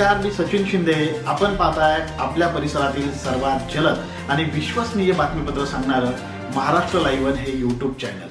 नमस्कार मी सचिन शिंदे. आपण पाहताय आपल्या परिसरातील सर्वात जलद आणि विश्वसनीय बातमीपत्र सांगणारं महाराष्ट्र लाईव्ह हे युट्यूब चॅनल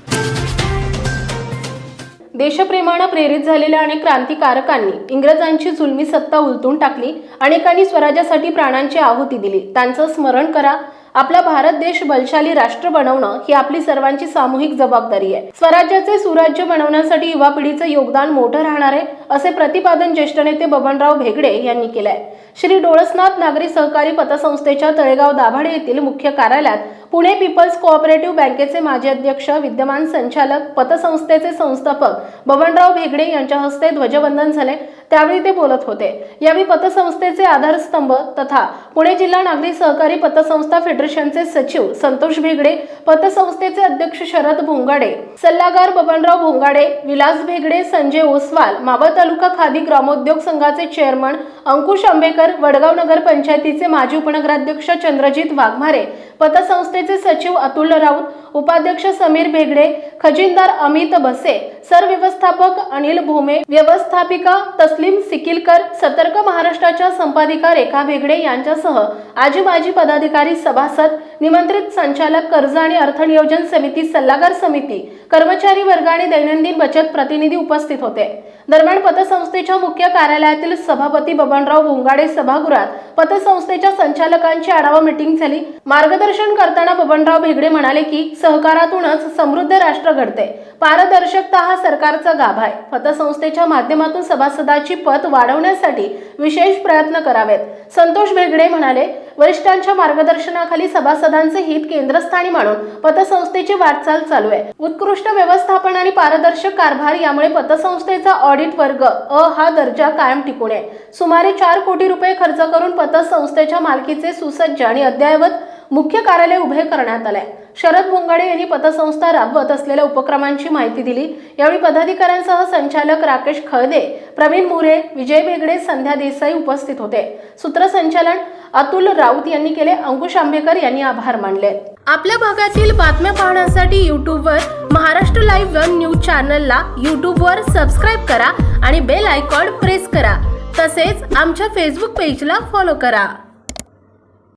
देशप्रेमानं प्रेरित झालेल्या अनेक क्रांतिकारकांनी इंग्रजांची जुलमी सत्ता उलटून टाकली. अनेकांनी स्वराज्यासाठी प्राणांची आहुती दिली. त्यांचं स्मरण करा. आपला भारत देश बलशाली राष्ट्र बनवणं ही आपली सर्वांची सामूहिक जबाबदारी आहे. स्वराज्याचे सुराज्य बनवण्यासाठी युवा पिढीचं योगदान मोठं राहणार आहे असे प्रतिपादन ज्येष्ठ नेते बबनराव भेगडे यांनी केलंय. श्री डोळसनाथ नागरी सहकारी पतसंस्थेच्या तळेगाव दाभाडे येथील मुख्य कार्यालयात पुणे पीपल्स कोऑपरेटिव्ह बँकेचे माजी अध्यक्ष विद्यमान संचालक पतसंस्थेचे संस्थापक बबनराव भेगडे यांच्या हस्ते ध्वजवंदन झाले. त्यावेळी ते बोलत होते. यावेळी पतसंस्थेचे आधारस्तंभ तथा पुणे जिल्हा नागरी सहकारी पतसंस्था फेडरेशनचे सचिव संतोष भेगडे पतसंस्थेचे अध्यक्ष शरद भोंगाडे सल्लागार बबनराव भोंगाडे विलास भेगडे संजय ओसवाल मावळ तालुका खादी ग्रामोद्योग संघाचे चेअरमन अंकुश आंबेकर वडगाव नगर पंचायतीचे माजी उपनगराध्यक्ष चंद्रजित वाघमारे पतसंस्थेचे सचिव अतुल राऊत उपाध्यक्ष समीर भेगडे खजिनदार अमित बसे सरव्यवस्थापक अनिल भोमे व्यवस्थापिका तस्लीम सिकिलकर सतर्क महाराष्ट्राच्या संपादिका रेखा भेगडे यांच्यासह आजी माजी पदाधिकारी सभासद निमंत्रित संचालक कर्ज आणि अर्थनियोजन समिती सल्लागार समिती कर्मचारी वर्ग आणि दैनंदिन बचत प्रतिनिधी उपस्थित होते. दरम्यान पतसंस्थेच्या मुख्य कार्यालयातील सभापती बबनराव भोंगाडे सभागृहात पतसंस्थेच्या संचालकांची आढावा मिटिंग झाली. मार्गदर्शन करताना बबनराव भेगडे म्हणाले की सहकारातूनच समृद्ध राष्ट्र घडते. पारदर्शकता हा सरकारचा गाभा आहे. पतसंस्थेच्या माध्यमातून सभासदाची पत वाढवण्यासाठी विशेष प्रयत्न करावेत. संतोष भेगडे म्हणाले वरिष्ठांच्या मार्गदर्शनाखाली सभासदांचे हित केंद्रस्थानी मानून पतसंस्थेची वाटचाल चालू आहे. उत्कृष्ट व्यवस्थापन आणि पारदर्शक कारभार यामुळे पतसंस्थेचा ऑडिट वर्ग अ हा दर्जा कायम टिकून आहे. सुमारे चार कोटी रुपये खर्च करून पतसंस्थेच्या मालकीचे सुसज्ज आणि अद्ययावत मुख्य कार्यालय उभे करण्यात आलंय. शरद बोंगाडे यांनी पतसंस्था राबवत असलेल्या उपक्रमांची माहिती दिली. यावेळी पदाधिकाऱ्यांसह संचालक राकेश खळदे प्रवीण मुरे विजय बेगडे संध्या देसाई उपस्थित होते. सूत्रसंचालन अतुल राऊत यांनी केले. अंकुश आंबेकर यांनी आभार मानले. आपल्या भागातील बातम्या पाहण्यासाठी यूट्यूबवर महाराष्ट्र लाईव्ह वन न्यूज चॅनलला यूट्यूबवर सबस्क्राईब करा आणि बेल आयकॉन प्रेस करा. तसेच आमच्या फेसबुक पेजला फॉलो करा.